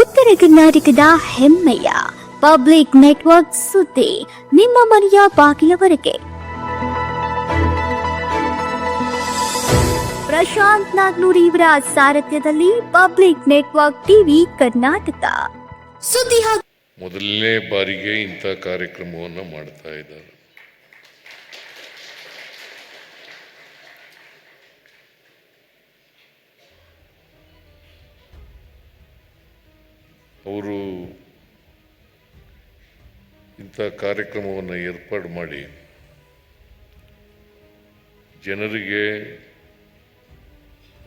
ಉತ್ತರ ಕರ್ನಾಟಕದ ಹೆಮ್ಮೆಯ ಪಬ್ಲಿಕ್ ನೆಟ್ವರ್ಕ್ ಸುದ್ದಿ ನಿಮ್ಮ ಮನೆಯ ಬಾಗಿಲವರೆಗೆ. ಪ್ರಶಾಂತ್ ನಾಗ್ನೂರ್ ಇವರ ಸಾರಥ್ಯದಲ್ಲಿ ಪಬ್ಲಿಕ್ ನೆಟ್ವರ್ಕ್ ಟಿವಿ ಕರ್ನಾಟಕ. ಸುದ್ದಿ ಮೊದಲನೇ ಬಾರಿಗೆ ಇಂಥ ಕಾರ್ಯಕ್ರಮವನ್ನು ಮಾಡ್ತಾ ಇದ್ದಾರೆ. ಅವರು ಇಂಥ ಕಾರ್ಯಕ್ರಮವನ್ನು ಏರ್ಪಾಡು ಮಾಡಿ ಜನರಿಗೆ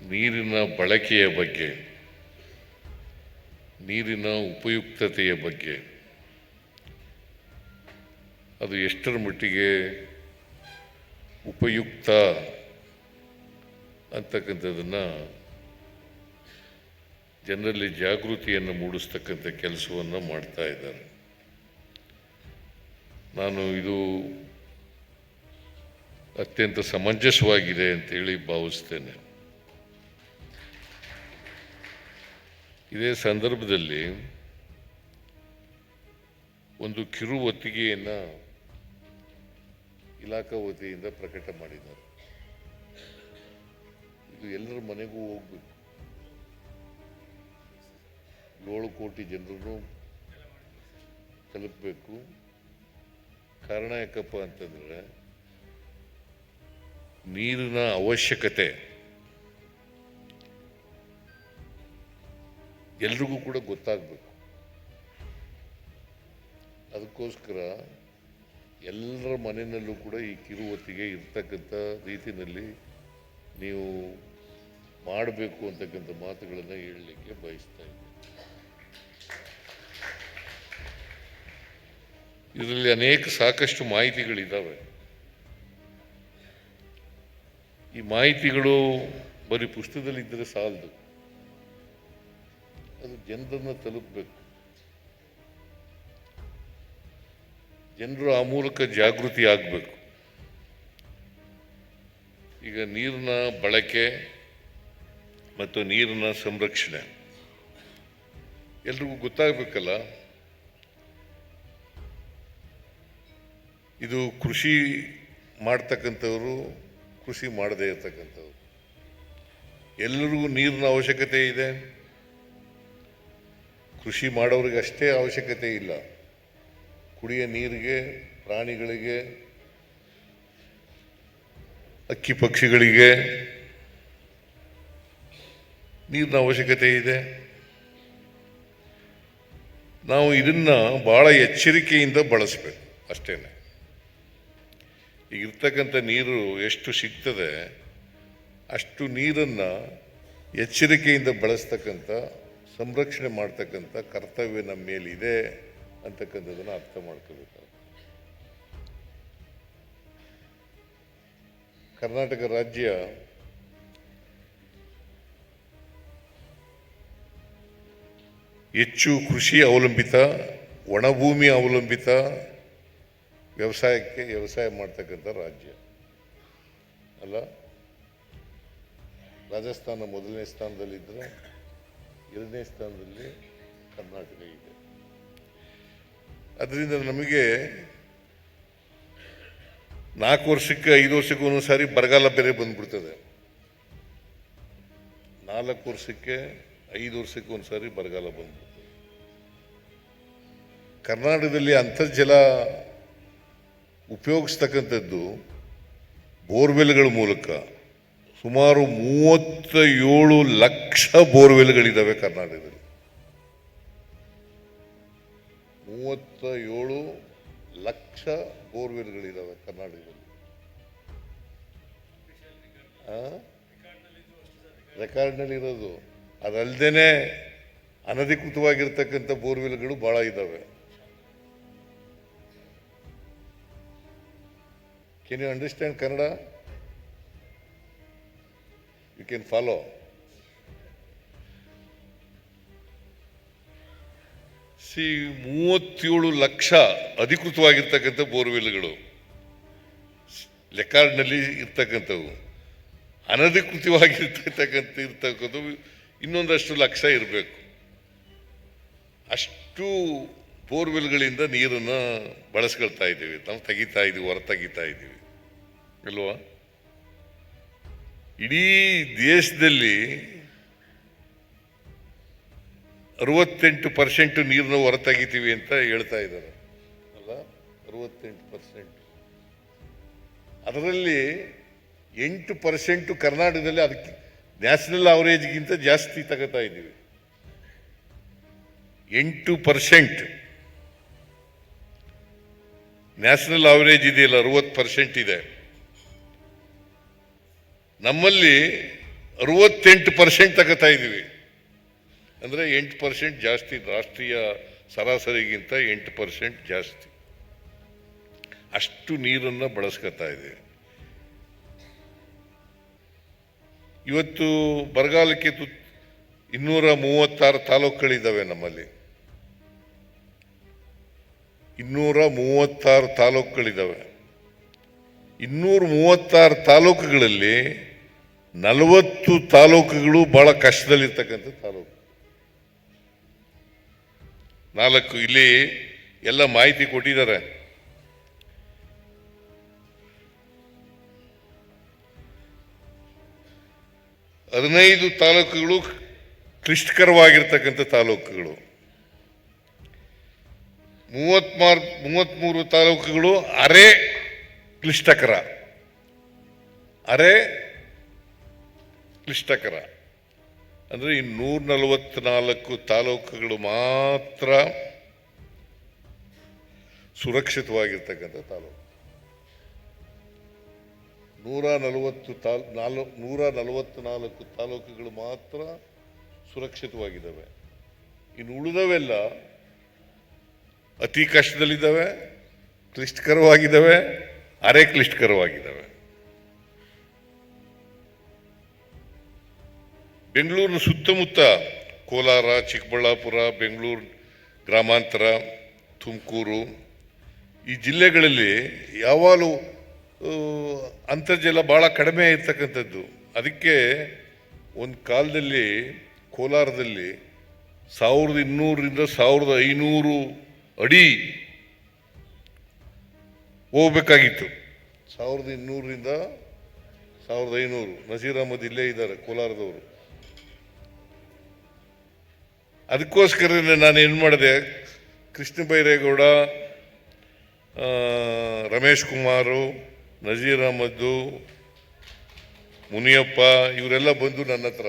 ನೀರಿನ ಬಳಕೆಯ ಬಗ್ಗೆ, ನೀರಿನ ಉಪಯುಕ್ತತೆಯ ಬಗ್ಗೆ, ಅದು ಎಷ್ಟರ ಮಟ್ಟಿಗೆ ಉಪಯುಕ್ತ ಅಂತಕ್ಕಂಥದ್ದನ್ನು ಜನರಲ್ಲಿ ಜಾಗೃತಿಯನ್ನು ಮೂಡಿಸ್ತಕ್ಕಂಥ ಕೆಲಸವನ್ನು ಮಾಡ್ತಾ ಇದ್ದಾರೆ ನಾನು ಇದು ಅತ್ಯಂತ ಸಮಂಜಸವಾಗಿದೆ ಅಂತೇಳಿ ಭಾವಿಸ್ತೇನೆ. ಇದೇ ಸಂದರ್ಭದಲ್ಲಿ ಒಂದು ಕಿರು ಒತ್ತಿಗೆಯನ್ನು ಇಲಾಖಾ ವತಿಯಿಂದ ಪ್ರಕಟ ಮಾಡಿದ್ದಾರೆ. ಇದು ಎಲ್ಲರ ಮನೆಗೂ ಹೋಗ್ಬೇಕು. ಏಳು ಕೋಟಿ ಜನರನ್ನು ತಲುಪಬೇಕು. ಕಾರಣ ಯಾಕಪ್ಪ ಅಂತಂದ್ರೆ, ನೀರಿನ ಅವಶ್ಯಕತೆ. ಎಲ್ರಿಗೂ ಕೂಡ ಗೊತ್ತಾಗಬೇಕು. ಅದಕ್ಕೋಸ್ಕರ ಎಲ್ಲರ ಮನೆಯಲ್ಲೂ ಕೂಡ ಈ ಕಿರುವತ್ತಿಗೆ ಇರ್ತಕ್ಕಂಥ ರೀತಿಯಲ್ಲಿ ನೀವು ಮಾಡಬೇಕು ಅಂತಕ್ಕಂಥ ಮಾತುಗಳನ್ನು ಹೇಳಲಿಕ್ಕೆ ಬಯಸ್ತಾ ಇದ್ದೀನಿ. ಇದರಲ್ಲಿ ಅನೇಕ ಸಾಕಷ್ಟು ಮಾಹಿತಿಗಳಿದ್ದಾವೆ ಈ ಮಾಹಿತಿಗಳು ಬರೀ ಪುಸ್ತಕದಲ್ಲಿದ್ದರೆ ಸಾಲದು. ಅದು ಜನರನ್ನು ತಲುಪಬೇಕು. ಜನರು ಆ ಮೂಲಕ ಜಾಗೃತಿ ಆಗಬೇಕು. ಈಗ ನೀರಿನ ಬಳಕೆ ಮತ್ತು ನೀರಿನ ಸಂರಕ್ಷಣೆ. ಎಲ್ರಿಗೂ ಗೊತ್ತಾಗಬೇಕಲ್ಲ? ಇದು ಕೃಷಿ ಮಾಡ್ತಕ್ಕಂಥವರು ಕೃಷಿ ಮಾಡದೇ ಇರ್ತಕ್ಕಂಥವ್ರು. ಎಲ್ಲರಿಗೂ ನೀರಿನ ಅವಶ್ಯಕತೆ ಇದೆ. ಕೃಷಿ ಮಾಡೋರಿಗೆ ಅಷ್ಟೇ ಅವಶ್ಯಕತೆ ಇಲ್ಲ. ಕುಡಿಯ ನೀರಿಗೆ, ಪ್ರಾಣಿಗಳಿಗೆ, ಅಕ್ಕಿ ಪಕ್ಷಿಗಳಿಗೆ ನೀರಿನ ಅವಶ್ಯಕತೆ ಇದೆ. ನಾವು ಇದನ್ನು ಭಾಳ ಎಚ್ಚರಿಕೆಯಿಂದ ಬಳಸಬೇಕು ಅಷ್ಟೇನೆ. ಈಗ ಇರ್ತಕ್ಕಂಥ ನೀರು ಎಷ್ಟು ಸಿಗ್ತದೆ, ಅಷ್ಟು ನೀರನ್ನು ಎಚ್ಚರಿಕೆಯಿಂದ ಬಳಸ್ತಕ್ಕಂಥ, ಸಂರಕ್ಷಣೆ ಮಾಡ್ತಕ್ಕಂಥ ಕರ್ತವ್ಯ ನಮ್ಮ ಮೇಲಿದೆ ಅಂತಕ್ಕಂಥದ್ದನ್ನು ಅರ್ಥ ಮಾಡ್ಕೋಬೇಕು ಕರ್ನಾಟಕ ರಾಜ್ಯ ಹೆಚ್ಚು ಕೃಷಿ ಅವಲಂಬಿತ, ಒಣಭೂಮಿ ಅವಲಂಬಿತ ವ್ಯವಸಾಯಕ್ಕೆ ವ್ಯವಸಾಯ ಮಾಡ್ತಕ್ಕಂಥ ರಾಜ್ಯ. ಅಲ್ಲ? ರಾಜಸ್ಥಾನ ಮೊದಲನೇ ಸ್ಥಾನದಲ್ಲಿದ್ದರೆ ಎರಡನೇ ಸ್ಥಾನದಲ್ಲಿ ಕರ್ನಾಟಕ ಇದೆ. ಅದರಿಂದ ನಮಗೆ ನಾಲ್ಕು ವರ್ಷಕ್ಕೆ ಐದು ವರ್ಷಕ್ಕೆ ಒಂದೊಂದು ಸಾರಿ ಬರಗಾಲ ಬೇರೆ ಬಂದ್ಬಿಡ್ತದೆ. ನಾಲ್ಕು ವರ್ಷಕ್ಕೆ ಐದು ವರ್ಷಕ್ಕೆ ಒಂದು ಸಾರಿ ಬರಗಾಲ ಬಂದ್ಬಿಡ್ತದೆ. ಕರ್ನಾಟಕದಲ್ಲಿ ಅಂತರ್ಜಲ ಉಪಯೋಗಿಸ್ತಕ್ಕಂಥದ್ದು ಬೋರ್ವೆಲ್ಗಳ ಮೂಲಕ ಸುಮಾರು ಮೂವತ್ತ ಏಳು ಲಕ್ಷ ಬೋರ್ವೆಲ್ಗಳಿದ್ದಾವೆ ಕರ್ನಾಟಕದಲ್ಲಿ. ಮೂವತ್ತ ಏಳು ಲಕ್ಷ ಬೋರ್ವೆಲ್ಗಳಿದ್ದಾವೆ ಕರ್ನಾಟಕದಲ್ಲಿ. ರೆಕಾರ್ಡ್ನಲ್ಲಿ ಇರೋದು ಅದಲ್ಲದೆ ಅನಧಿಕೃತವಾಗಿರ್ತಕ್ಕಂಥ ಬೋರ್ವೆಲ್ಗಳು ಭಾಳ ಇದ್ದಾವೆ can you understand Kannada you can follow see ಮೂವತ್ತೇಳು ಲಕ್ಷ ಅಧಿಕೃತವಾಗಿರ್ತಕ್ಕಂಥ ಬೋರ್ವೆಲ್ಗಳು. ಲೆಕ್ಕಾರ್ಡ್ನಲ್ಲಿ ಇರ್ತಕ್ಕಂಥವು. ಅನಧಿಕೃತವಾಗಿರ್ತಕ್ಕಂಥ ಇರ್ತಕ್ಕಂಥವು ಇನ್ನೊಂದಷ್ಟು ಲಕ್ಷ ಇರಬೇಕು. ಅಷ್ಟು ಬೋರ್ವೆಲ್ಗಳಿಂದ ನೀರನ್ನು ಬಳಸ್ಕೊಳ್ತಾ ಇದ್ದೀವಿ. ನಾವು ತೆಗಿತಾ ಇದ್ದೀವಿ ಹೊರ ತೆಗಿತಾ ಇದ್ದೀವಿ. ಅಲ್ವಾ ಇಡೀ ದೇಶದಲ್ಲಿ ಅರವತ್ತೆಂಟು ಪರ್ಸೆಂಟ್ ನೀರನ್ನು ಹೊರ ತೆಗಿತೀವಿ ಅಂತ ಹೇಳ್ತಾ ಇದ್ದಾರೆ. ಅಲ್ಲ? ಅರವತ್ತೆಂಟು ಪರ್ಸೆಂಟ್. ಅದರಲ್ಲಿ ಎಂಟು ಪರ್ಸೆಂಟು ಕರ್ನಾಟಕದಲ್ಲಿ ಅದಕ್ಕೆ ನ್ಯಾಷನಲ್ ಅವರೇಜ್ಗಿಂತ ಜಾಸ್ತಿ ತಗೋತಾ ಇದ್ದೀವಿ. ಎಂಟು ಪರ್ಸೆಂಟ್. ನ್ಯಾಷನಲ್ ಅವರೇಜ್ ಇದೆಯಲ್ಲ, ಅರವತ್ತು ಪರ್ಸೆಂಟ್ ಇದೆ. ನಮ್ಮಲ್ಲಿ ಅರವತ್ತೆಂಟು ಪರ್ಸೆಂಟ್ ತಗೋತಾ ಇದ್ದೀವಿ. ಅಂದರೆ ಎಂಟು ಪರ್ಸೆಂಟ್ ಜಾಸ್ತಿ, ರಾಷ್ಟ್ರೀಯ ಸರಾಸರಿಗಿಂತ ಎಂಟು ಪರ್ಸೆಂಟ್ ಜಾಸ್ತಿ. ಅಷ್ಟು ನೀರನ್ನು ಬಳಸ್ಕೊತಾ ಇದ್ದೀವಿ. ಇವತ್ತು ಬರಗಾಲಕ್ಕೆ ತು ಇನ್ನೂರ ಮೂವತ್ತಾರು ತಾಲೂಕುಗಳಿದ್ದಾವೆ ನಮ್ಮಲ್ಲಿ. ಇನ್ನೂರ ಮೂವತ್ತಾರು ತಾಲೂಕುಗಳಿದ್ದಾವೆ. ಇನ್ನೂರ ಮೂವತ್ತಾರು ತಾಲೂಕುಗಳಲ್ಲಿ ನಲವತ್ತು ತಾಲೂಕುಗಳು ಬಹಳ ಕಷ್ಟದಲ್ಲಿರ್ತಕ್ಕಂಥ ತಾಲೂಕು. ನಾಲ್ಕು ಇಲ್ಲಿ ಎಲ್ಲ ಮಾಹಿತಿ ಕೊಟ್ಟಿದ್ದಾರೆ. ಹದಿನೈದು ತಾಲೂಕುಗಳು ಕ್ಲಿಷ್ಟಕರವಾಗಿರ್ತಕ್ಕಂಥ ತಾಲೂಕುಗಳು. ಮೂವತ್ಮಾರು ಮೂವತ್ತ್ಮೂರು ತಾಲೂಕುಗಳು ಅರೆ ಕ್ಲಿಷ್ಟಕರ. ಅರೆ ಕ್ಲಿಷ್ಟಕರ. ಅಂದರೆ ಈ ನೂರ ನಲವತ್ನಾಲ್ಕು ತಾಲೂಕುಗಳು ಮಾತ್ರ ಸುರಕ್ಷಿತವಾಗಿರ್ತಕ್ಕಂಥ ತಾಲೂಕು. ನೂರ ನಲವತ್ತು ತಾಲ್, ನಾಲ್ಕು ನೂರ ನಲವತ್ನಾಲ್ಕು ತಾಲೂಕುಗಳು ಮಾತ್ರ ಸುರಕ್ಷಿತವಾಗಿದ್ದಾವೆ. ಇನ್ನು ಉಳಿದವೆಲ್ಲ ಅತಿ ಕಷ್ಟದಲ್ಲಿದ್ದಾವೆ, ಕ್ಲಿಷ್ಟಕರವಾಗಿದ್ದಾವೆ, ಅರೆ ಕ್ಲಿಷ್ಟಕರವಾಗಿದ್ದಾವೆ. ಬೆಂಗಳೂರಿನ ಸುತ್ತಮುತ್ತ ಕೋಲಾರ, ಚಿಕ್ಕಬಳ್ಳಾಪುರ, ಬೆಂಗಳೂರು ಗ್ರಾಮಾಂತರ, ತುಮಕೂರು ಈ ಜಿಲ್ಲೆಗಳಲ್ಲಿ ಯಾವಾಗಲೂ ಅಂತರ್ಜಲ ಭಾಳ ಕಡಿಮೆ ಇರ್ತಕ್ಕಂಥದ್ದು. ಅದಕ್ಕೆ ಒಂದು ಕಾಲದಲ್ಲಿ ಕೋಲಾರದಲ್ಲಿ ಸಾವಿರದ ಇನ್ನೂರರಿಂದ ಸಾವಿರದ ಐನೂರು ಅಡಿ ಹೋಗ್ಬೇಕಾಗಿತ್ತು. ಸಾವಿರದ ಇನ್ನೂರರಿಂದ ಸಾವಿರದ ಐನೂರು. ನಸೀರ್ ಅಹಮದ್ ಇಲ್ಲೇ ಇದ್ದಾರೆ ಕೋಲಾರದವರು. ಅದಕ್ಕೋಸ್ಕರ ನಾನು ಏನು ಮಾಡಿದೆ, ಕೃಷ್ಣ ಬೈರೇಗೌಡ ರಮೇಶ್ ಕುಮಾರು, ನಜೀರ್ ಅಹಮದ್ದು, ಮುನಿಯಪ್ಪ, ಇವರೆಲ್ಲ ಬಂದು ನನ್ನ ಹತ್ರ.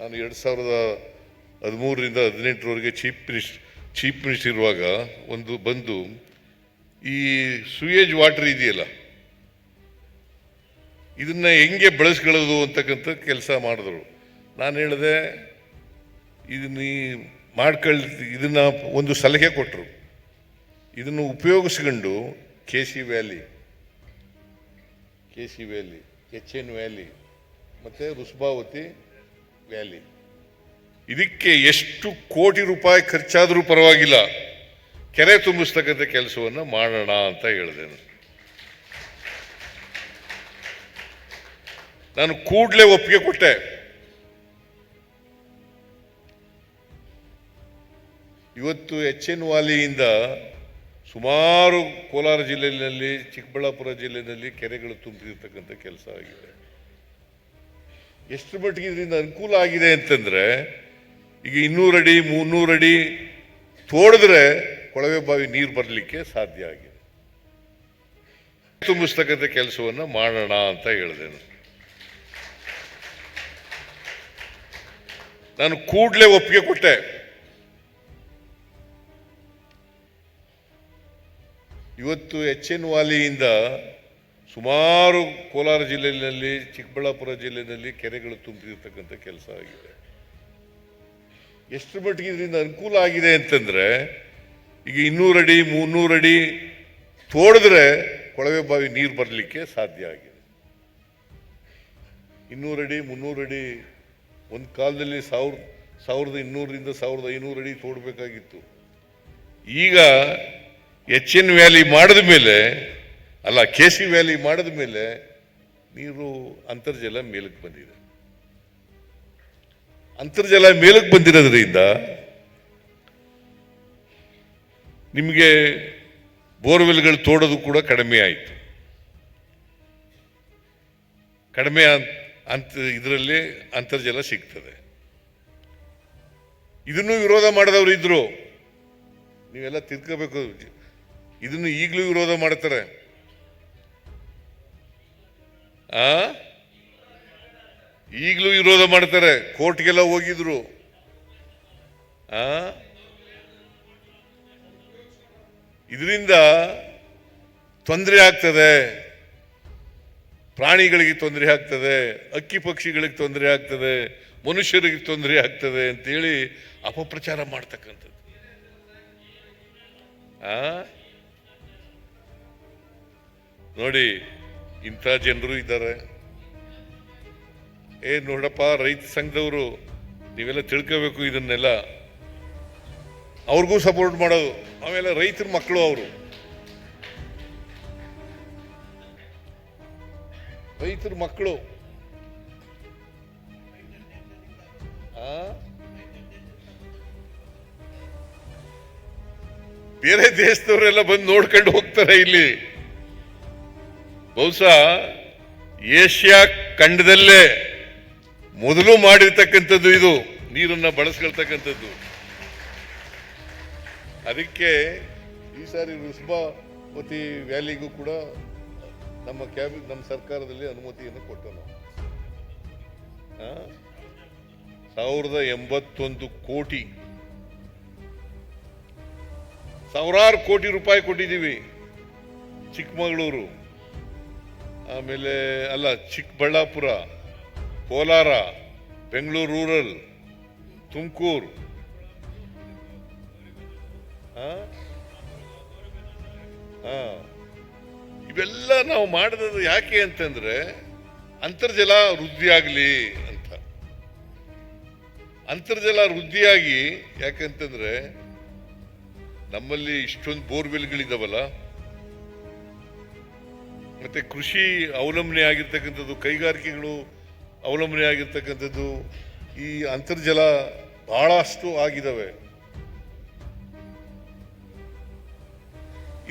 ನಾನು ಎರಡು ಸಾವಿರದ ಹದಿಮೂರರಿಂದ ಹದಿನೆಂಟರವರೆಗೆ ಚೀಫ್ ಮಿನಿಸ್ಟರ್ ಚೀಫ್ ಮಿನಿಸ್ಟರ್ ಇರುವಾಗ ಒಂದು ಬಂದು, ಈ ಸುಯೇಜ್ ವಾಟರ್ ಇದೆಯಲ್ಲ, ಇದನ್ನು ಹೆಂಗೆ ಬಳಸ್ಕೊಳ್ಳೋದು ಅಂತಕ್ಕಂಥ ಕೆಲಸ ಮಾಡಿದ್ರು. ನಾನು ಹೇಳಿದೆ ಇದನ್ನ ಮಾಡ್ಕೊಳ್ ಇದನ್ನು ಒಂದು ಸಲಹೆ ಕೊಟ್ಟರು ಇದನ್ನು ಉಪಯೋಗಿಸ್ಕೊಂಡು K C valley K C valley H N valley ಮತ್ತು ರುಸ್ಬಾವತಿ ವ್ಯಾಲಿ ಇದಕ್ಕೆ ಎಷ್ಟು ಕೋಟಿ ರೂಪಾಯಿ ಖರ್ಚಾದರೂ ಪರವಾಗಿಲ್ಲ. ಕೆರೆ ತುಂಬಿಸ್ತಕ್ಕಂಥ ಕೆಲಸವನ್ನು ಮಾಡೋಣ ಅಂತ ಹೇಳಿದೆ. ನಾನು ಕೂಡಲೇ ಒಪ್ಪಿಗೆ ಕೊಟ್ಟೆ. ಇವತ್ತು ಎಚ್ ಎನ್ ವಾಲಿಯಿಂದ ಸುಮಾರು ಕೋಲಾರ ಜಿಲ್ಲೆಯಲ್ಲಿ, ಚಿಕ್ಕಬಳ್ಳಾಪುರ ಜಿಲ್ಲೆಯಲ್ಲಿ ಕೆರೆಗಳು ತುಂಬಿರ್ತಕ್ಕಂಥ ಕೆಲಸ ಆಗಿದೆ. ಎಷ್ಟು ಮಟ್ಟಿಗೆ ಇದರಿಂದ ಅನುಕೂಲ ಆಗಿದೆ ಅಂತಂದ್ರೆ, ಈಗ ಇನ್ನೂರು ಅಡಿ, ಮುನ್ನೂರು ಅಡಿ ತೋಡಿದ್ರೆ ಕೊಳವೆ ಬಾವಿ ನೀರು ಬರಲಿಕ್ಕೆ ಸಾಧ್ಯ ಆಗಿದೆ. ತುಂಬಿಸ್ತಕ್ಕಂಥ ಕೆಲಸವನ್ನು ಮಾಡೋಣ ಅಂತ ಹೇಳಿದೆ ನಾನು. ನಾನು ಕೂಡಲೇ ಒಪ್ಪಿಗೆ ಕೊಟ್ಟೆ. ಇವತ್ತು ಎಚ್ ಎನ್ ವಾಲಿಯಿಂದ ಸುಮಾರು ಕೋಲಾರ ಜಿಲ್ಲೆಯಲ್ಲಿ, ಚಿಕ್ಕಬಳ್ಳಾಪುರ ಜಿಲ್ಲೆಯಲ್ಲಿ ಕೆರೆಗಳು ತುಂಬಿರ್ತಕ್ಕಂಥ ಕೆಲಸ ಆಗಿದೆ. ಎಷ್ಟು ಮಟ್ಟಿಗೆ ಇದರಿಂದ ಅನುಕೂಲ ಆಗಿದೆ ಅಂತಂದ್ರೆ, ಈಗ ಇನ್ನೂರು ಅಡಿ, ಮುನ್ನೂರು ಅಡಿ ತೋಡಿದ್ರೆ ಕೊಳವೆ ಬಾವಿ ನೀರು ಬರಲಿಕ್ಕೆ ಸಾಧ್ಯ ಆಗಿದೆ. ಇನ್ನೂರು ಅಡಿ, ಮುನ್ನೂರು ಅಡಿ, ಒಂದು ಕಾಲದಲ್ಲಿ ಸಾವಿರ, ಸಾವಿರದ ಇನ್ನೂರರಿಂದ ಸಾವಿರದ ಐನೂರು ಅಡಿ ತೋಡಬೇಕಾಗಿತ್ತು. ಈಗ ಎಚ್ ಎನ್ ವ್ಯಾಲಿ ಮಾಡಿದ ಮೇಲೆ, ಅಲ್ಲ ಕೆ ಸಿ ವ್ಯಾಲಿ ಮಾಡಿದ ಮೇಲೆ ನೀರು ಅಂತರ್ಜಲ ಮೇಲಕ್ಕೆ ಬಂದಿದೆ. ಅಂತರ್ಜಲ ಮೇಲಕ್ಕೆ ಬಂದಿರೋದ್ರಿಂದ ನಿಮಗೆ ಬೋರ್ವೆಲ್ಗಳು ತೋಡೋದು ಕೂಡ ಕಡಿಮೆ ಆಯಿತು. ಕಡಿಮೆ ಅಂತ ಇದರಲ್ಲಿ ಅಂತರ್ಜಲ ಸಿಗ್ತದೆ. ಇದನ್ನು ವಿರೋಧ ಮಾಡಿದವರು ಇದ್ರು. ನೀವೆಲ್ಲ ತಿಳ್ಕೋಬೇಕು ಇದನ್ನು ಈಗಲೂ ವಿರೋಧ ಮಾಡ್ತಾರೆ ಆ? ಈಗಲೂ ವಿರೋಧ ಮಾಡ್ತಾರೆ ಕೋರ್ಟ್ಗೆಲ್ಲ ಹೋಗಿದ್ರು. ಆ? ಇದರಿಂದ ತೊಂದರೆ ಆಗ್ತದೆ. ಪ್ರಾಣಿಗಳಿಗೆ ತೊಂದರೆ ಆಗ್ತದೆ. ಅಕ್ಕಿ ಪಕ್ಷಿಗಳಿಗೆ ತೊಂದರೆ ಆಗ್ತದೆ. ಮನುಷ್ಯರಿಗೆ ತೊಂದರೆ ಆಗ್ತದೆ ಅಂತೇಳಿ ಅಪಪ್ರಚಾರ ಮಾಡ್ತಕ್ಕಂಥದ್ದು. ಆ? ನೋಡಿ, ಇಂಥ ಜನರು ಇದ್ದಾರೆ. ಏ, ನೋಡಪ್ಪ, ರೈತ ಸಂಘದವರು, ನೀವೆಲ್ಲ ತಿಳ್ಕೋಬೇಕು ಇದನ್ನೆಲ್ಲ. ಅವ್ರಿಗೂ ಸಪೋರ್ಟ್ ಮಾಡೋದು. ಆಮೇಲೆ ರೈತರ ಮಕ್ಕಳು ಅವರು. ರೈತರ ಮಕ್ಕಳು? ಬೇರೆ ದೇಶದವರೆಲ್ಲ ಬಂದು ನೋಡ್ಕೊಂಡು ಹೋಗ್ತಾರೆ ಇಲ್ಲಿ. ಬಹುಶಃ ಏಷ್ಯಾ ಖಂಡದಲ್ಲೇ ಮೊದಲು ಮಾಡಿರ್ತಕ್ಕಂಥದ್ದು ಇದು, ನೀರನ್ನ ಬಳಸ್ಕೊಳ್ತಕ್ಕಂಥದ್ದು. ಅದಕ್ಕೆ ಈ ಸಾರಿ ರುಸ್ಬಾವತಿ ವ್ಯಾಲಿಗೂ ಕೂಡ ನಮ್ಮ ಕ್ಯಾಬಿ, ನಮ್ಮ ಸರ್ಕಾರದಲ್ಲಿ ಅನುಮತಿಯನ್ನು ಕೊಟ್ಟು ನಾವು ಸಾವಿರದ ಎಂಬತ್ತೊಂದು ಕೋಟಿ. ಸಾವಿರಾರು ಕೋಟಿ ರೂಪಾಯಿ ಕೊಟ್ಟಿದ್ದೀವಿ ಚಿಕ್ಕಮಗಳೂರು. ಆಮೇಲೆ ಅಲ್ಲ, ಚಿಕ್ಕಬಳ್ಳಾಪುರ, ಕೋಲಾರ, ಬೆಂಗಳೂರು ರೂರಲ್, ತುಮಕೂರು. ಇವೆಲ್ಲ ನಾವು ಮಾಡಿದ್ರು ಯಾಕೆ ಅಂತಂದ್ರೆ ಅಂತರ್ಜಲ ವೃದ್ಧಿಯಾಗಲಿ ಅಂತ. ಅಂತರ್ಜಲ ವೃದ್ಧಿಯಾಗಿ ಯಾಕಂತಂದ್ರೆ ನಮ್ಮಲ್ಲಿ ಇಷ್ಟೊಂದು ಬೋರ್ವೆಲ್ಗಳಿದಾವಲ್ಲ ಮತ್ತೆ ಕೃಷಿ ಅವಲಂಬನೆ ಆಗಿರ್ತಕ್ಕಂಥದ್ದು, ಕೈಗಾರಿಕೆಗಳು ಅವಲಂಬನೆ ಆಗಿರ್ತಕ್ಕಂಥದ್ದು, ಈ ಅಂತರ್ಜಲ ಬಹಳಷ್ಟು ಆಗಿದ್ದಾವೆ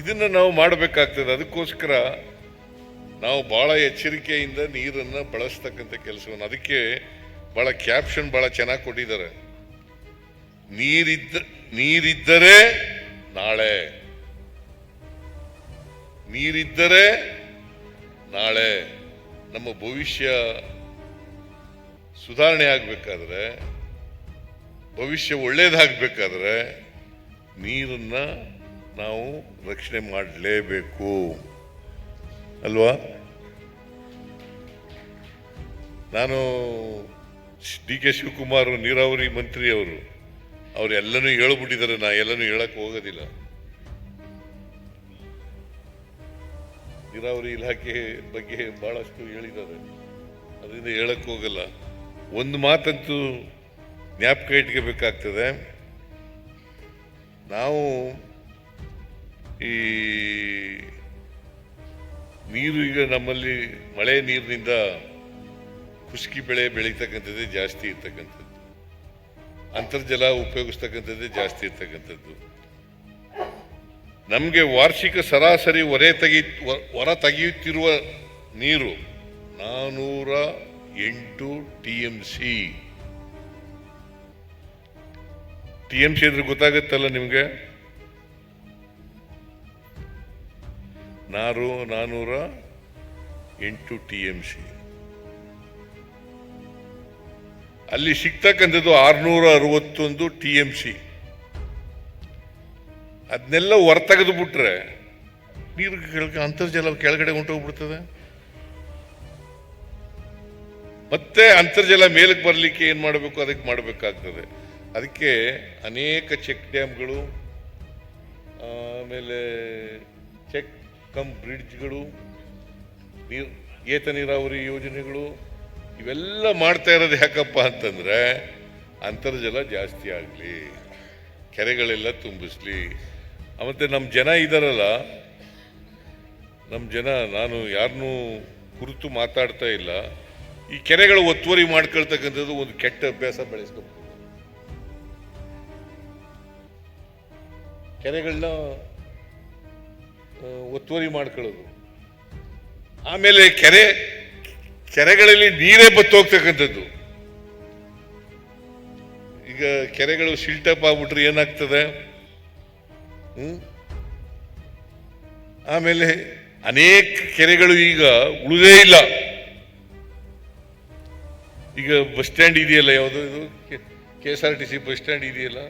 ಇದನ್ನು ನಾವು ಮಾಡಬೇಕಾಗ್ತದೆ. ಅದಕ್ಕೋಸ್ಕರ ನಾವು ಭಾಳ ಎಚ್ಚರಿಕೆಯಿಂದ ನೀರನ್ನು ಬಳಸ್ತಕ್ಕಂಥ ಕೆಲಸವನ್ನು. ಅದಕ್ಕೆ ಭಾಳ ಕ್ಯಾಪ್ಷನ್ ಭಾಳ ಚೆನ್ನಾಗಿ ಕೊಟ್ಟಿದ್ದಾರೆ. ನೀರಿದ್ದ, ನೀರಿದ್ದರೆ ನಾಳೆ. ನೀರಿದ್ದರೆ ನಾಳೆ ನಮ್ಮ ಭವಿಷ್ಯ ಸುಧಾರಣೆ ಆಗಬೇಕಾದ್ರೆ, ಭವಿಷ್ಯ ಒಳ್ಳೇದಾಗಬೇಕಾದ್ರೆ ನೀರನ್ನು ನಾವು ರಕ್ಷಣೆ ಮಾಡಲೇಬೇಕು. ಅಲ್ವಾ? ನಾನು ಡಿ ಕೆ ಶಿವಕುಮಾರ್ ನೀರಾವರಿ ಮಂತ್ರಿ ಅವರು, ಅವರೆಲ್ಲನೂ ಹೇಳ್ಬಿಟ್ಟಿದ್ದಾರೆ. ನಾ ಎಲ್ಲನೂ ಹೇಳಕ್ಕೆ ಹೋಗೋದಿಲ್ಲ. ನೀರಾವರಿ ಇಲಾಖೆ ಬಗ್ಗೆ ಬಹಳಷ್ಟು ಹೇಳಿದ್ದಾರೆ. ಅದರಿಂದ ಹೇಳಕ್ ಹೋಗಲ್ಲ. ಒಂದು ಮಾತಂತೂ ಜ್ಞಾಪಕ ಇಟ್ಕೋಬೇಕಾಗ್ತದೆ ನಾವು ಈ ನೀರು ಈಗ ನಮ್ಮಲ್ಲಿ ಮಳೆ ನೀರಿನಿಂದ ಖುಷ್ಕಿ ಬೆಳೆ ಬೆಳೀತಕ್ಕಂಥದ್ದೇ ಜಾಸ್ತಿ ಇರ್ತಕ್ಕಂಥದ್ದು. ಅಂತರ್ಜಲ ಉಪಯೋಗಿಸ್ತಕ್ಕಂಥದ್ದೇ ಜಾಸ್ತಿ ಇರ್ತಕ್ಕಂಥದ್ದು. ನಮಗೆ ವಾರ್ಷಿಕ ಸರಾಸರಿ ಹೊರೆ ತೆಗಿ ಹೊರ ತೆಗೆಯುತ್ತಿರುವ ನೀರು ನಾನೂರ ಎಂಟು T M C. T M C ಅಂದ್ರೆ ಗೊತ್ತಾಗುತ್ತಲ್ಲ ನಿಮಗೆ? ನಾರು ನಾನೂರ ಎಂಟು ಟಿ ಎಂ ಸಿ. ಅಲ್ಲಿ ಸಿಗ್ತಕ್ಕಂಥದ್ದು ಆರುನೂರ ಅರವತ್ತೊಂದು ಟಿ ಎಂ ಸಿ. ಅದನ್ನೆಲ್ಲ ಹೊರತೆಗೆದು ಬಿಟ್ರೆ ನೀರು ಕೆಳಗೆ ಅಂತರ್ಜಲ ಕೆಳಗಡೆ ಹೊಂಟೋಗ್ಬಿಡ್ತದೆ ಮತ್ತೆ ಅಂತರ್ಜಲ ಮೇಲಕ್ಕೆ ಬರಲಿಕ್ಕೆ ಏನು ಮಾಡಬೇಕು? ಅದಕ್ಕೆ ಮಾಡಬೇಕಾಗ್ತದೆ. ಅದಕ್ಕೆ ಅನೇಕ ಚೆಕ್ ಡ್ಯಾಮ್ಗಳು, ಆಮೇಲೆ ಚೆಕ್ ಕಮ್ ಬ್ರಿಡ್ಜ್ಗಳು, ನೀರು, ಏತ ನೀರಾವರಿ ಯೋಜನೆಗಳು, ಇವೆಲ್ಲ ಮಾಡ್ತಾ ಇರೋದು ಯಾಕಪ್ಪ ಅಂತಂದ್ರೆ ಅಂತರ್ಜಲ ಜಾಸ್ತಿ ಆಗಲಿ, ಕೆರೆಗಳೆಲ್ಲ ತುಂಬಿಸ್ಲಿ. ಮತ್ತೆ ನಮ್ಮ ಜನ ಇದ್ದಾರಲ್ಲ ನಮ್ಮ ಜನ ನಾನು ಯಾರನ್ನೂ ಕುರಿತು ಮಾತಾಡ್ತಾ ಇಲ್ಲ. ಈ ಕೆರೆಗಳು ಒತ್ತುವರಿ ಮಾಡ್ಕೊಳ್ತಕ್ಕಂಥದ್ದು ಒಂದು ಕೆಟ್ಟ ಅಭ್ಯಾಸ ಬೆಳೆಸ್ಕೊಂಡು ಕೆರೆಗಳನ್ನ ಒತ್ತುವರಿ ಮಾಡ್ಕೊಳ್ಳೋದು. ಆಮೇಲೆ ಕೆರೆ, ಕೆರೆಗಳಲ್ಲಿ ನೀರೇ ಬತ್ತೋಗ್ತಕ್ಕಂಥದ್ದು. ಈಗ ಕೆರೆಗಳು ಶಿಲ್ಟಪ್ ಆಗ್ಬಿಟ್ರೆ ಏನಾಗ್ತದೆ? ಆಮೇಲೆ ಅನೇಕ ಕೆರೆಗಳು ಈಗ ಉಳಿದೇ ಇಲ್ಲ. ಈಗ ಬಸ್ ಸ್ಟ್ಯಾಂಡ್ ಇದೆಯಲ್ಲ ಯಾವುದು ಇದು? K S R T C bus stand ಇದೆಯಲ್ಲ?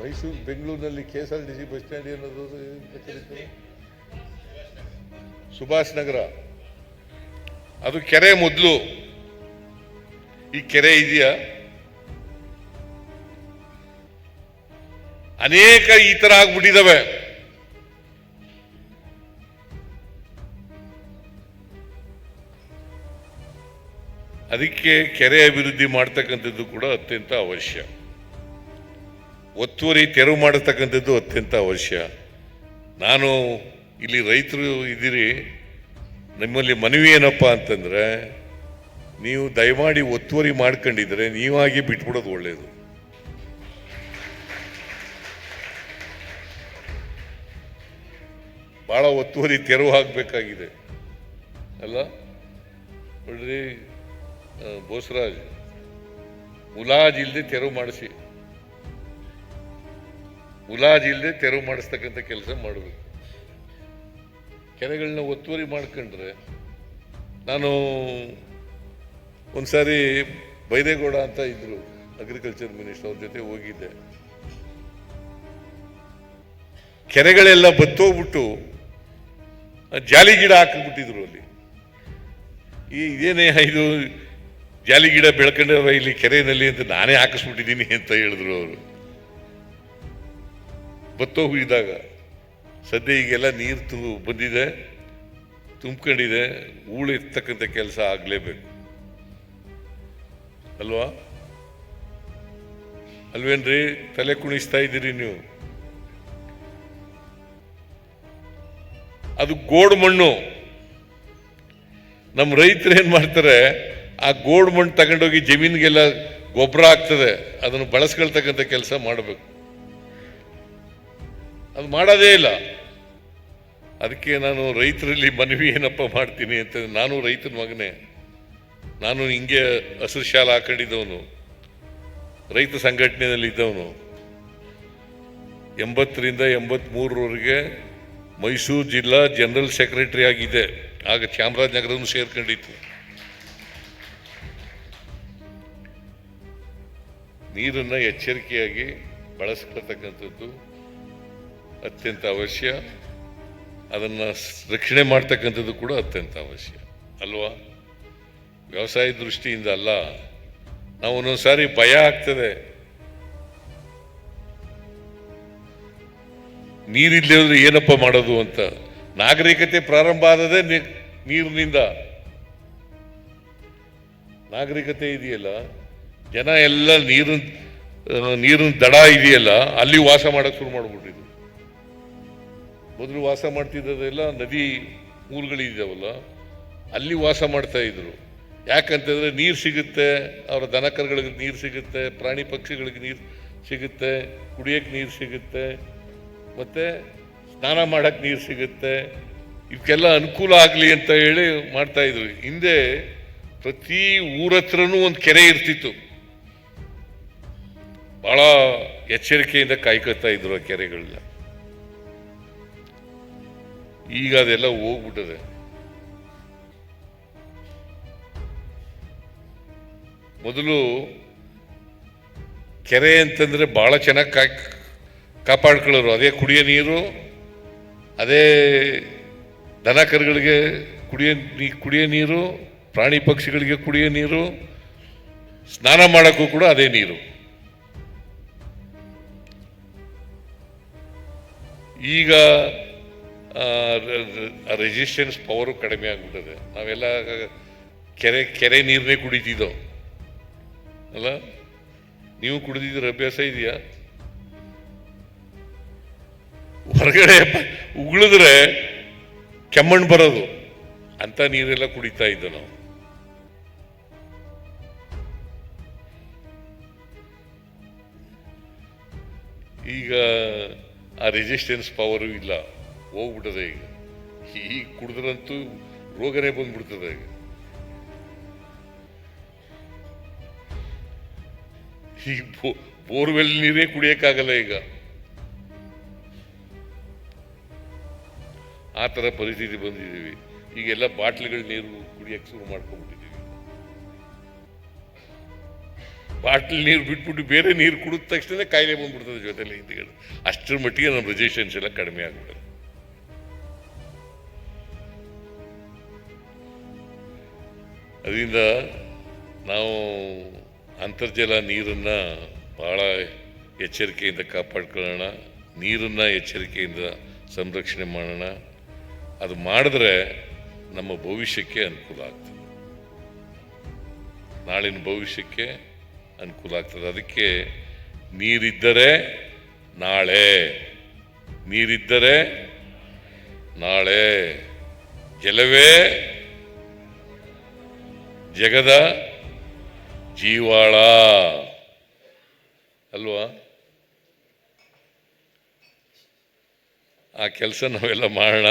ಮೈಸೂರು, ಬೆಂಗಳೂರಿನಲ್ಲಿ K S R T C bus stand ಕರೀತಾರೆ? ಸುಭಾಷ್ ನಗರ. ಅದು ಕೆರೆ ಮೊದಲು. ಈ ಕೆರೆ ಇದೆಯಾ? ಅನೇಕ ಈ ತರ ಆಗ್ಬಿಟ್ಟಿದ್ದಾವೆ ಅದಕ್ಕೆ ಕೆರೆ ಅಭಿವೃದ್ಧಿ ಮಾಡ್ತಕ್ಕಂಥದ್ದು ಕೂಡ ಅತ್ಯಂತ ಅವಶ್ಯ. ಒತ್ತುವರಿ ತೆರವು ಮಾಡತಕ್ಕಂಥದ್ದು ಅತ್ಯಂತ ಅವಶ್ಯ. ನಾನು ಇಲ್ಲಿ ರೈತರು ಇದ್ದೀರಿ, ನಿಮ್ಮಲ್ಲಿ ಮನವಿ ಏನಪ್ಪ ಅಂತಂದ್ರೆ, ನೀವು ದಯಮಾಡಿ ಒತ್ತುವರಿ ಮಾಡ್ಕೊಂಡಿದ್ರೆ ನೀವಾಗಿ ಬಿಟ್ಬಿಡೋದು ಒಳ್ಳೆಯದು ಬಹಳ ಒತ್ತುವರಿ ತೆರವು ಆಗಬೇಕಾಗಿದೆ. ಅಲ್ಲ? ನೋಡ್ರಿ ಬೋಸರಾಜ್, ಮುಲಾಜ್ ಇಲ್ಲದೆ ತೆರವು ಮಾಡಿಸಿ. ಮುಲಾಜ್ ಇಲ್ಲದೆ ತೆರವು ಮಾಡಿಸ್ತಕ್ಕಂಥ ಕೆಲಸ ಮಾಡಬೇಕು. ಕೆರೆಗಳನ್ನ ಒತ್ತುವರಿ ಮಾಡ್ಕೊಂಡ್ರೆ, ನಾನು ಒಂದ್ಸಾರಿ ಬೈದೇಗೌಡ ಅಂತ ಇದ್ರು ಅಗ್ರಿಕಲ್ಚರ್ ಮಿನಿಸ್ಟರ್ ಅವ್ರ ಜೊತೆ ಹೋಗಿದ್ದೆ. ಕೆರೆಗಳೆಲ್ಲ ಬತ್ತೋಗ್ಬಿಟ್ಟು ಜಾಲಿ ಗಿಡ ಹಾಕಿಬಿಟ್ಟಿದ್ರು ಅಲ್ಲಿ. ಈ ಇದೇನೇ ಇದು ಜಾಲಿ ಗಿಡ ಬೆಳ್ಕೊಂಡವ ಇಲ್ಲಿ ಕೆರೆಯಲ್ಲಿ ಅಂತ ನಾನೇ ಹಾಕಿಸ್ಬಿಟ್ಟಿದ್ದೀನಿ ಅಂತ ಹೇಳಿದ್ರು ಅವರು. ಬತ್ತೋಗಿದ್ದಾಗ ಸದ್ಯ ಈಗೆಲ್ಲ ನೀರು ತು ಬಂದಿದೆ, ತುಂಬ್ಕೊಂಡಿದೆ ಹೂಳಿರ್ತಕ್ಕಂಥ ಕೆಲಸ ಆಗಲೇಬೇಕು. ಅಲ್ವಾ? ಅಲ್ವೇನ್ರಿ? ತಲೆ ಕುಣಿಸ್ತಾ ಇದ್ದೀರಿ ನೀವು? ಅದು ಗೋಡು ಮಣ್ಣು. ನಮ್ಮ ರೈತರು ಏನು ಮಾಡ್ತಾರೆ, ಆ ಗೋಡು ಮಣ್ಣು ತಗೊಂಡೋಗಿ ಜಮೀನಿಗೆಲ್ಲ ಗೊಬ್ಬರ ಆಗ್ತದೆ ಅದನ್ನು ಬಳಸ್ಕೊಳ್ತಕ್ಕಂಥ ಕೆಲಸ ಮಾಡಬೇಕು. ಅದು ಮಾಡೋದೇ ಇಲ್ಲ. ಅದಕ್ಕೆ ನಾನು ರೈತರಲ್ಲಿ ಮನವಿ ಏನಪ್ಪ ಮಾಡ್ತೀನಿ ಅಂತ ನಾನು ರೈತನ ಮಗನೇ. ನಾನು ಹಿಂಗೆ ಹಸಿರು ಶಾಲೆ ಹಾಕೊಂಡಿದ್ದವನು. ರೈತ ಸಂಘಟನೆಯಲ್ಲಿ ಇದ್ದವನು ಎಂಬತ್ತರಿಂದ ಎಂಬತ್ಮೂರರವರೆಗೆ ಮೈಸೂರು ಜಿಲ್ಲಾ ಜನರಲ್ ಸೆಕ್ರೆಟರಿ ಆಗಿದೆ. ಆಗ ಚಾಮರಾಜನಗರವನ್ನು ಸೇರ್ಕೊಂಡಿತ್ತು. ನೀರನ್ನು ಎಚ್ಚರಿಕೆಯಾಗಿ ಬಳಸ್ಕೊಳ್ತಕ್ಕಂಥದ್ದು ಅತ್ಯಂತ ಅವಶ್ಯ. ಅದನ್ನು ರಕ್ಷಣೆ ಮಾಡ್ತಕ್ಕಂಥದ್ದು ಕೂಡ ಅತ್ಯಂತ ಅವಶ್ಯ. ಅಲ್ವಾ? ವ್ಯವಸಾಯ ದೃಷ್ಟಿಯಿಂದ ಅಲ್ಲ. ನಾವು ಒಂದೊಂದು ಸಾರಿ ಭಯ ಆಗ್ತದೆ. ನೀರಿಲ್ಲದೆ ಹೋದ್ರೆ ಏನಪ್ಪ ಮಾಡೋದು ಅಂತ. ನಾಗರಿಕತೆ ಪ್ರಾರಂಭ ಆದದೇ ನೀರಿನಿಂದ. ನಾಗರಿಕತೆ ಇದೆಯಲ್ಲ? ಜನ ಎಲ್ಲ ನೀರಿನ ನೀರಿನ ದಡ ಇದೆಯಲ್ಲ, ಅಲ್ಲಿ ವಾಸ ಮಾಡಕ್ ಶುರು ಮಾಡ್ಬಿಟ್ಟಿದ್ರು. ಮೊದಲು ವಾಸ ಮಾಡ್ತಿದ್ದದೆಲ್ಲ ನದಿ ಊರುಗಳಿದ್ದಾವಲ್ಲ ಅಲ್ಲಿ ವಾಸ ಮಾಡ್ತಾ ಇದ್ರು. ಯಾಕಂತಂದ್ರೆ ನೀರು ಸಿಗುತ್ತೆ, ಅವರ ದನಕರುಗಳಿಗೆ ನೀರು ಸಿಗುತ್ತೆ, ಪ್ರಾಣಿ ಪಕ್ಷಿಗಳಿಗೆ ನೀರು ಸಿಗುತ್ತೆ ಕುಡಿಯಕ್ಕೆ ನೀರು ಸಿಗುತ್ತೆ. ಮತ್ತೆ ಸ್ನಾನ ಮಾಡಕ್ ನೀರು ಸಿಗುತ್ತೆ. ಇದಕ್ಕೆಲ್ಲ ಅನುಕೂಲ ಆಗಲಿ ಅಂತ ಹೇಳಿ ಮಾಡ್ತಾ ಇದ್ರು ಹಿಂದೆ ಪ್ರತಿ ಊರ ಹತ್ರನೂ ಒಂದು ಕೆರೆ ಇರ್ತಿತ್ತು. ಬಹಳ ಎಚ್ಚರಿಕೆಯಿಂದ ಕಾಯ್ಕೊತಾ ಇದ್ರು ಆ ಕೆರೆಗಳನ್ನ ಈಗ ಅದೆಲ್ಲ ಹೋಗ್ಬಿಟ್ಟದೆ ಮೊದಲು ಕೆರೆ ಅಂತಂದ್ರೆ ಬಹಳ ಚೆನ್ನಾಗಿ ಕಾ ಕಾಪಾಡ್ಕೊಳ್ಳೋರು, ಅದೇ ಕುಡಿಯೋ ನೀರು, ಅದೇ ದನ ಕರುಗಳಿಗೆ ಕುಡಿಯೋ ನೀ, ಕುಡಿಯೋ ನೀರು, ಪ್ರಾಣಿ ಪಕ್ಷಿಗಳಿಗೆ ಕುಡಿಯೋ ನೀರು, ಸ್ನಾನ ಮಾಡೋಕ್ಕೂ ಕೂಡ ಅದೇ ನೀರು. ಈಗ ರೆಜಿಸ್ಟೆನ್ಸ್ ಪವರು ಕಡಿಮೆ ಆಗ್ಬಿಟ್ಟಿದೆ. ನಾವೆಲ್ಲ ಕೆರೆ ಕೆರೆ ನೀರನ್ನೇ ಕುಡಿತಿದ್ದೋ. ಅಲ್ಲ? ನೀವು ಕುಡಿದಿದ್ರ ಅಭ್ಯಾಸ ಇದೆಯಾ? ಹೊರಗಡೆ ಉಗುಳಿದ್ರೆ ಕೆಮ್ಮಣ್ಣು ಬರೋದು ಅಂತ ನೀರೆಲ್ಲ ಕುಡಿತಾ ಇದ್ದ ನಾವು. ಈಗ ಆ ರೆಸಿಸ್ಟೆನ್ಸ್ ಪವರು ಇಲ್ಲ, ಹೋಗ್ಬಿಟ್ಟದೆ ಈಗ. ಈಗ ಕುಡಿದ್ರಂತೂ ರೋಗನೇ ಬಂದ್ಬಿಡ್ತದೆ ಈಗ. ಈ ಬೋರ್ವೆಲ್ ನೀರೇ ಕುಡಿಯಕ್ಕಾಗಲ್ಲ ಈಗ. ಆ ಥರ ಪರಿಸ್ಥಿತಿ ಬಂದಿದ್ದೀವಿ. ಈಗೆಲ್ಲ ಬಾಟ್ಲಿಗಳ ನೀರು ಕುಡಿಯೋಕ್ಕೆ ಶುರು ಮಾಡ್ಕೊಂಡ್ಬಿಟ್ಟಿದ್ದೀವಿ. ಬಾಟ್ಲಿ ನೀರು ಬಿಟ್ಬಿಟ್ಟು ಬೇರೆ ನೀರು ಕುಡಿದ ತಕ್ಷಣ ಕಾಯಿಲೆ ಬಂದ್ಬಿಡ್ತದೆ ಜೊತೆಲಿ ಹಿಂದಿಗಳು ಅಷ್ಟರ ಮಟ್ಟಿಗೆ ನಮ್ಮ ರೆಸಿಸ್ಟೆನ್ಸ್ ಎಲ್ಲ ಕಡಿಮೆ ಆಗ್ಬಿಡುತ್ತೆ ಅದರಿಂದ ನಾವು ಅಂತರ್ಜಲ ನೀರನ್ನು ಭಾಳ ಎಚ್ಚರಿಕೆಯಿಂದ ಕಾಪಾಡ್ಕೊಳ್ಳೋಣ. ನೀರನ್ನು ಎಚ್ಚರಿಕೆಯಿಂದ ಸಂರಕ್ಷಣೆ ಮಾಡೋಣ. ಅದು ಮಾಡಿದ್ರೆ ನಮ್ಮ ಭವಿಷ್ಯಕ್ಕೆ ಅನುಕೂಲ ಆಗ್ತದೆ. ನಾಳಿನ ಭವಿಷ್ಯಕ್ಕೆ ಅನುಕೂಲ ಆಗ್ತದೆ. ಅದಕ್ಕೆ ನೀರಿದ್ದರೆ ನಾಳೆ. ನೀರಿದ್ದರೆ ನಾಳೆ. ಜಲವೇ ಜಗದ ಜೀವಾಳ. ಅಲ್ವಾ? ಆ ಕೆಲಸ ನಾವೆಲ್ಲ ಮಾಡೋಣ.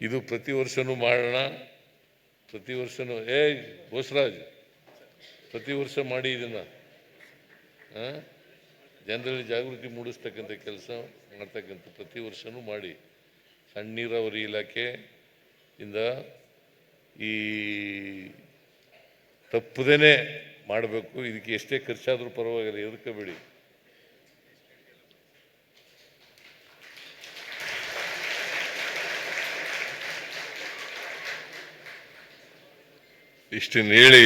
ಇದು ಪ್ರತಿ ವರ್ಷನೂ ಮಾಡೋಣ. ಪ್ರತಿ ವರ್ಷನೂ, ಏ ಬೋಸರಾಜ್, ಪ್ರತಿ ವರ್ಷ ಮಾಡಿ ಇದನ್ನ? ಜನರಲ್ಲಿ ಜಾಗೃತಿ ಮೂಡಿಸ್ತಕ್ಕಂಥ ಕೆಲಸ ಮಾಡ್ತಕ್ಕಂಥ ಪ್ರತಿ ವರ್ಷನೂ ಮಾಡಿ. ಸಣ್ಣ ನೀರಾವರಿ ಇಲಾಖೆ ಇಂದ ಈ ತಪ್ಪದೇ ಮಾಡಬೇಕು. ಇದಕ್ಕೆ ಎಷ್ಟೇ ಖರ್ಚಾದರೂ ಪರವಾಗಿಲ್ಲ ಎದುರ್ಕೋಬೇಡಿ ಇಷ್ಟನ್ನು ಹೇಳಿ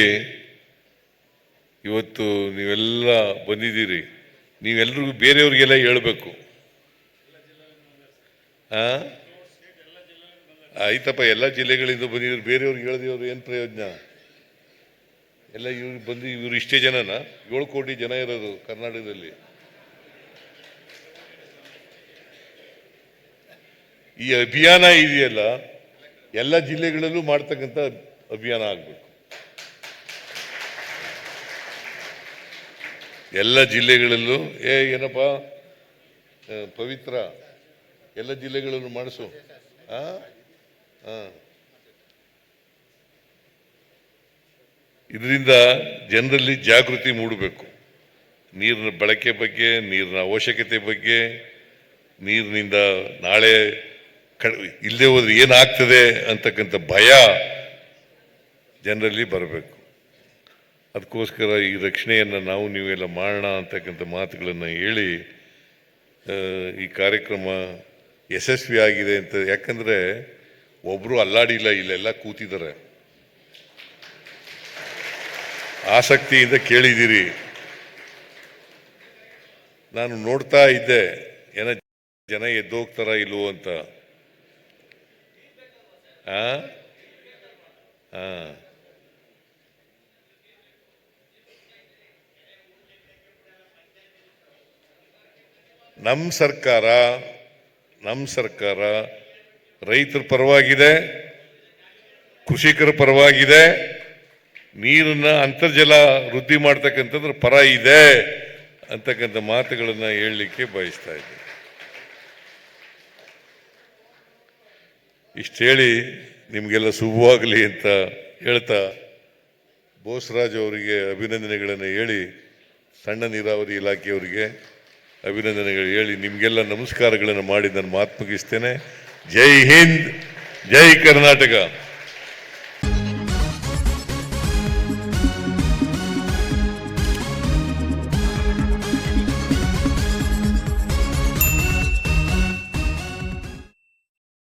ಇವತ್ತು ನೀವೆಲ್ಲ ಬಂದಿದ್ದೀರಿ. ನೀವೆಲ್ರಿಗೂ ಬೇರೆಯವ್ರಿಗೆಲ್ಲ ಹೇಳಬೇಕು. ಆಯ್ತಪ್ಪ, ಎಲ್ಲ ಜಿಲ್ಲೆಗಳಿಂದ ಬಂದಿದ್ರು ಬೇರೆಯವ್ರಿಗೆ ಹೇಳಿದವ್ರು ಏನು ಪ್ರಯೋಜನ? ಎಲ್ಲ ಇವ್ರಿಗೆ ಬಂದು, ಇವ್ರು ಇಷ್ಟೇ ಜನನ? ಏಳು ಕೋಟಿ ಜನ ಇರೋದು ಕರ್ನಾಟಕದಲ್ಲಿ. ಈ ಅಭಿಯಾನ ಇದೆಯಲ್ಲ, ಎಲ್ಲ ಜಿಲ್ಲೆಗಳಲ್ಲೂ ಮಾಡ್ತಕ್ಕಂಥ ಅಭಿಯಾನ ಆಗಬೇಕು. ಎಲ್ಲ ಜಿಲ್ಲೆಗಳಲ್ಲೂ, ಏ, ಏನಪ್ಪ ಪವಿತ್ರ, ಎಲ್ಲ ಜಿಲ್ಲೆಗಳಲ್ಲೂ ಮಾಡಿಸು. ಆ. ಇದರಿಂದ ಜನರಲ್ಲಿ ಜಾಗೃತಿ ಮೂಡಬೇಕು. ನೀರಿನ ಬಳಕೆ ಬಗ್ಗೆ, ನೀರಿನ ಅವಶ್ಯಕತೆ ಬಗ್ಗೆ, ನೀರಿನಿಂದ ನಾಳೆ ಕ ಇಲ್ಲದೆ ಹೋದ್ರೆ ಏನಾಗ್ತದೆ ಅಂತಕ್ಕಂಥ ಭಯ ಜನರಲ್ಲಿ ಬರಬೇಕು. ಅದಕ್ಕೋಸ್ಕರ ಈ ರಕ್ಷಣೆಯನ್ನು ನಾವು ನೀವೆಲ್ಲ ಮಾಡೋಣ ಅಂತಕ್ಕಂಥ ಮಾತುಗಳನ್ನು ಹೇಳಿ ಈ ಕಾರ್ಯಕ್ರಮ ಯಶಸ್ವಿ ಆಗಿದೆ ಅಂತ. ಯಾಕಂದರೆ ಒಬ್ಬರು ಅಲ್ಲಾಡಿಲ್ಲ, ಇಲ್ಲೆಲ್ಲ ಕೂತಿದ್ದಾರೆ. ಆಸಕ್ತಿಯಿಂದ ಕೇಳಿದ್ದೀರಿ. ನಾನು ನೋಡ್ತಾ ಇದ್ದೆ, ಏನ ಜನ ಎದ್ದೋಗ್ತಾರ ಇಲ್ವೋ ಅಂತ. ಆ? ಆ. ನಮ್ಮ ಸರ್ಕಾರ ನಮ್ಮ ಸರ್ಕಾರ ರೈತರ ಪರವಾಗಿದೆ, ಕೃಷಿಕರ ಪರವಾಗಿದೆ, ನೀರನ್ನ ಅಂತರ್ಜಲ ವೃದ್ಧಿ ಮಾಡ್ತಕ್ಕಂಥದ್ರ ಪರ ಇದೆ ಅಂತಕ್ಕಂಥ ಮಾತುಗಳನ್ನು ಹೇಳಲಿಕ್ಕೆ ಬಯಸ್ತಾ ಇದ್ದೆ ಇಷ್ಟು ಹೇಳಿ ನಿಮಗೆಲ್ಲ ಶುಭವಾಗಲಿ ಅಂತ ಹೇಳ್ತಾ ಬೋಸರಾಜ್ ಅವರಿಗೆ ಅಭಿನಂದನೆಗಳನ್ನು ಹೇಳಿ ಸಣ್ಣ ನೀರಾವರಿ ಇಲಾಖೆಯವರಿಗೆ ಅಭಿನಂದನೆಗಳು ಹೇಳಿ ನಿಮಗೆಲ್ಲ ನಮಸ್ಕಾರಗಳನ್ನು ಮಾಡಿ ನಾನು ಮಾತು ಮುಗಿಸ್ತೇನೆ. ಜೈ ಹಿಂದ್ ಜೈ ಕರ್ನಾಟಕ.